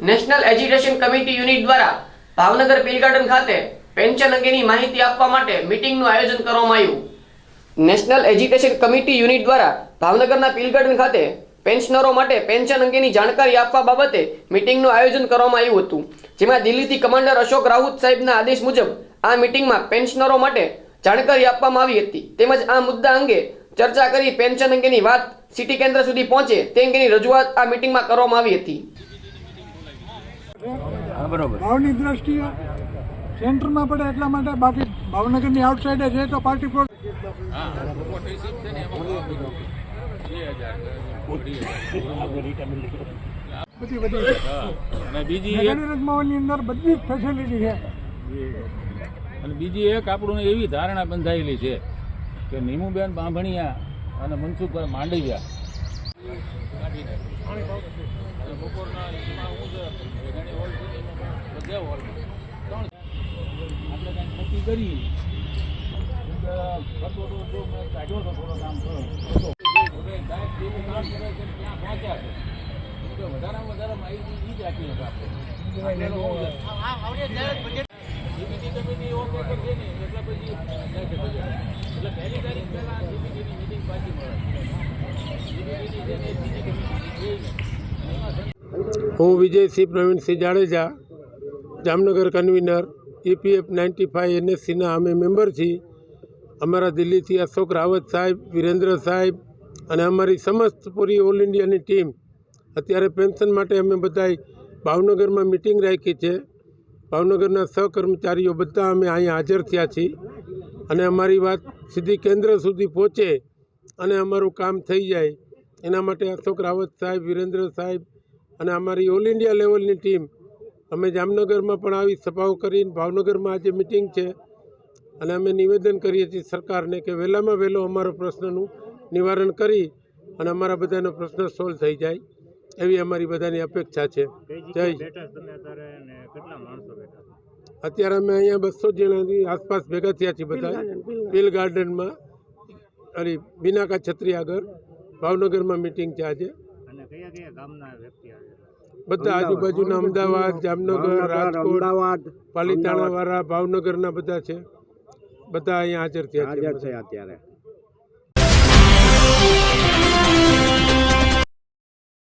National education committee unit દ્વારા Bhavnagar garden ખાતે pension અંગેની માહિતી આપવા માટે મીટિંગનું આયોજન કરવામાં આવ્યું. નેશનલ એજ્યુકેશન કમિટી યુનિટ દ્વારા ભાવનગરના ગાર્ડન ખાતે પેન્શનરો માટે પેન્શન અંગેની જાણકારી આપવા બાબતે મીટિંગનું આયોજન કરવામાં આવ્યું હતું. જેમાં દિલ્હીથી કમાન્ડર અશોક રાઉત સાહેબના આદેશ મુજબ આ મીટિંગમાં પેન્શનરો માટે જાણકારી આપવામાં આવી હતી. તેમજ આ મુદ્દા અંગે ચર્ચા કરી પેન્શન અંગેની વાત સિટી કેન્દ્ર સુધી પહોંચે તે અંગેની રજૂઆત આ મીટિંગમાં કરવામાં આવી હતી. બરોબર. ભાવની દ્રષ્ટિએ સેન્ટરમાં પડે એટલા માટે બાકી ભાવનગરની આઉટસાઇડે છે તો પાર્ટી પ્લોટ બધી બધી. બીજી એક અંદર બધી ફેસિલિટી છે. અને બીજી એક આપણું એવી ધારણા બંધાયેલી છે કે નીમુબેન બાંભણિયા અને મનસુખભાઈ માંડવિયા અને બપોરના હું છે ઘણી હોલ છે બધા હોલમાં ત્રણ આપણે કાંઈક નક્કી કરી ખર્ચો તો જો મેં કાઢ્યો હતો થોડો કામ કરો. હવે સાહેબ જેવું કામ કરે છે ત્યાં પહોંચ્યા છે. કે વધારે માહિતી એ જ આપી શકે આપણે. આપણે તો હું Vijaysinh Pravinsinh Jadeja, Jamnagar convener EPF ninety five એનએસસીના અમે મેમ્બર છીએ. અમારા દિલ્હીથી અશોક રાવત સાહેબ, વિરેન્દ્ર સાહેબ અને અમારી સમસ્ત પૂરી ઓલ ઇન્ડિયાની ટીમ અત્યારે પેન્શન માટે અમે બધાય ભાવનગરમાં મિટિંગ રાખી છે. ભાવનગરના સહકર્મચારીઓ બધા અમે અહીંયા હાજર થયા છીએ અને અમારી વાત સીધી કેન્દ્ર સુધી પહોંચે અને અમારું કામ થઈ જાય. એના માટે અશોક રાવત સાહેબ વિરેન્દ્ર સાહેબ અને અમારી ઓલ ઇન્ડિયા લેવલની ટીમ અમે જામનગરમાં પણ આવી સભાઓ કરીને ભાવનગરમાં આજે મિટિંગ છે અને અમે નિવેદન કરીએ છીએ સરકારને કે વહેલામાં વહેલો અમારો પ્રશ્નનું નિવારણ કરી અને અમારા બધાનો પ્રશ્ન સોલ્વ થઈ જાય એવી અમારી બધાની અપેક્ષા છે. જય અત્યારે અમે અહીંયા બસો જણાની આસપાસ ભેગા થયા છીએ બધા. પીલ ગાર્ડનમાં અરે બિનાકા છત્રી આગળ. ભાવનગરમાં મિટિંગ છે. આજે બધા આજુબાજુના અમદાવાદ જામનગર રાજકોટ પાલીતાણા વાળા ભાવનગરના બધા છે. બધા અહીંયા હાજર થયા છે. અત્યારે